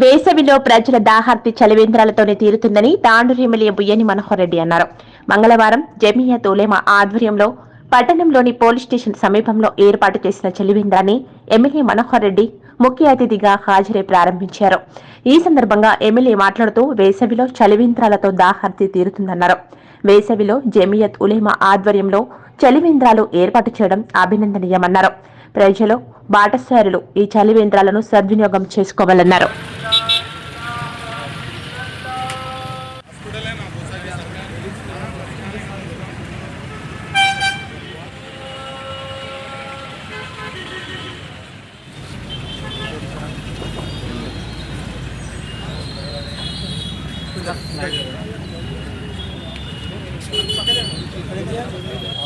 వేసవిలో ప్రజల దాహార్తి చలివేంద్రాలతోనే తీరుతుందని తాండూరు ఎమ్మెల్యే బుయ్యని మనోహర్ రెడ్డి అన్నారు. మంగళవారం జమియా తోలేమా ఆధ్వర్యంలో పట్టణంలోని పోలీస్ స్టేషన్ సమీపంలో ఏర్పాటు చేసిన చలివేంద్రాన్ని ఎమ్మెల్యే మనోహర్ రెడ్డి ముఖ్య అతిథిగా హాజరై ప్రారంభించారు. ఈ సందర్భంగా ఎమ్మెల్యే మాట్లాడుతూ వేసవిలో చలివేంద్రాలతో దాహార్తి తీరుతుందన్నారు. వేసవిలో జమియత్ ఉలేమా ఆధ్వర్యంలో చలివేంద్రాలు ఏర్పాటు చేయడం అభినందనీయమన్నారు. ప్రజలు బాటసారులు ఈ చలివేంద్రాలను సద్వినియోగం చేసుకోవాలన్నారు.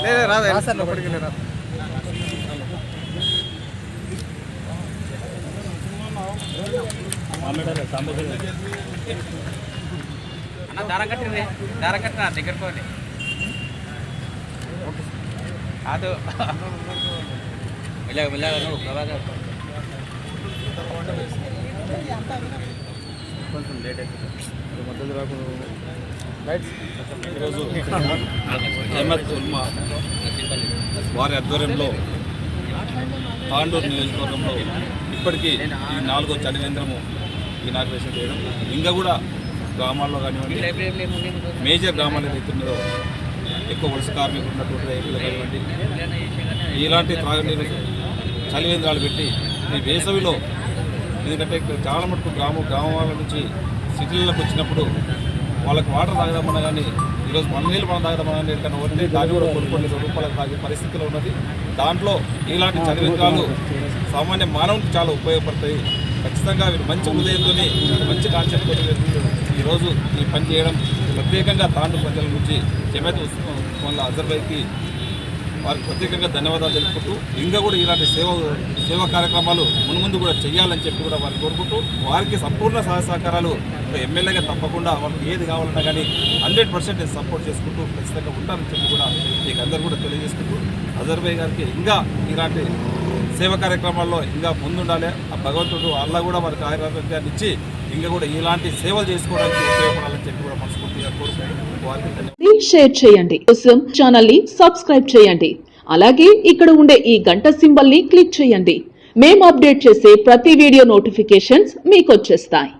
లేదు రాదు లోపలికి. వెళ్ళి రాదు అన్న దారం కట్టింది దారం కట్టిన దగ్గర పోండి కాదు మెల్లగా మెల్లగా ప్రభాకర్. కొంచెం లేట్ ఈరోజు అహ్మద్ ఉల్మా వారి ఆధ్వర్యంలో తాండూరు నియోజకవర్గంలో ఇప్పటికీ ఈ నాలుగో చలివేంద్రము ఇనాగ్రేషన్ చేయడం. ఇంకా కూడా గ్రామాల్లో కానివ్వండి మేజర్ గ్రామాలు ఏదైతే ఎక్కువ వలస కార్మికులు ఉన్నటువంటి రైతులు కానివ్వండి ఇలాంటి త్రాగునీరు చలివేంద్రాలు పెట్టి ఈ వేసవిలో ఎందుకంటే ఇక్కడ చాలా మటుకు గ్రామ గ్రామాల నుంచి సిటీలకు వచ్చినప్పుడు వాళ్ళకి వాటర్ తాగదామన్నా కానీ ఈరోజు మన నీళ్ళు మనం తాగదామన్నా కానీ ఎక్కడైనా ఒకటి దాని కూడా కొనుక్కొని రూపాయలకు తాగే పరిస్థితిలో ఉన్నది. దాంట్లో ఇలాంటి చలివేంద్రాలు సామాన్య మానవునికి చాలా ఉపయోగపడతాయి. ఖచ్చితంగా వీరు మంచి ఉదయంతో మంచి కాన్సెప్ట్ ఈరోజు ఈ పని చేయడం. ప్రత్యేకంగా తాండ్రు ప్రజల నుంచి జమేత వాళ్ళ అజర్బైకి వారికి ప్రత్యేకంగా ధన్యవాదాలు తెలుపుకుంటూ ఇంకా కూడా ఇలాంటి సేవ సేవా కార్యక్రమాలు మున్ముందు కూడా చేయాలని చెప్పి కూడా వారిని కోరుకుంటూ వారికి సంపూర్ణ సహాయ సహకారాలు ఎమ్మెల్యేగా తప్పకుండా వాళ్ళకి ఏది కావాలన్నా కానీ హండ్రెడ్ పర్సెంట్ నేను సపోర్ట్ చేసుకుంటూ ఖచ్చితంగా ఉంటానని చెప్పి కూడా మీకు అందరూ కూడా తెలియజేసుకుంటూ అజర్బాయ్ గారికి ఇంకా ఇలాంటి సేవ కార్యక్రమాల్లో ఇంకా ముందుండాలి. ఆ భగవంతుడు అల్లా కూడా వారికి ఆరోగ్యాన్ని ఇచ్చి ఇంకా కూడా ఇలాంటి సేవలు చేసుకోవడానికి ఉపయోగపడాలని చెప్పి కూడా మనస్ఫూర్తిగా కోరుకుంటూ షేర్ చేయండి. కోసం ఛానల్ని సబ్స్క్రైబ్ చేయండి. అలాగే ఇక్కడ ఉండే ఈ గంట సింబల్ని క్లిక్ చేయండి. మేము అప్డేట్ చేసే ప్రతి వీడియో నోటిఫికేషన్స్ మీకు వచ్చేస్తాయి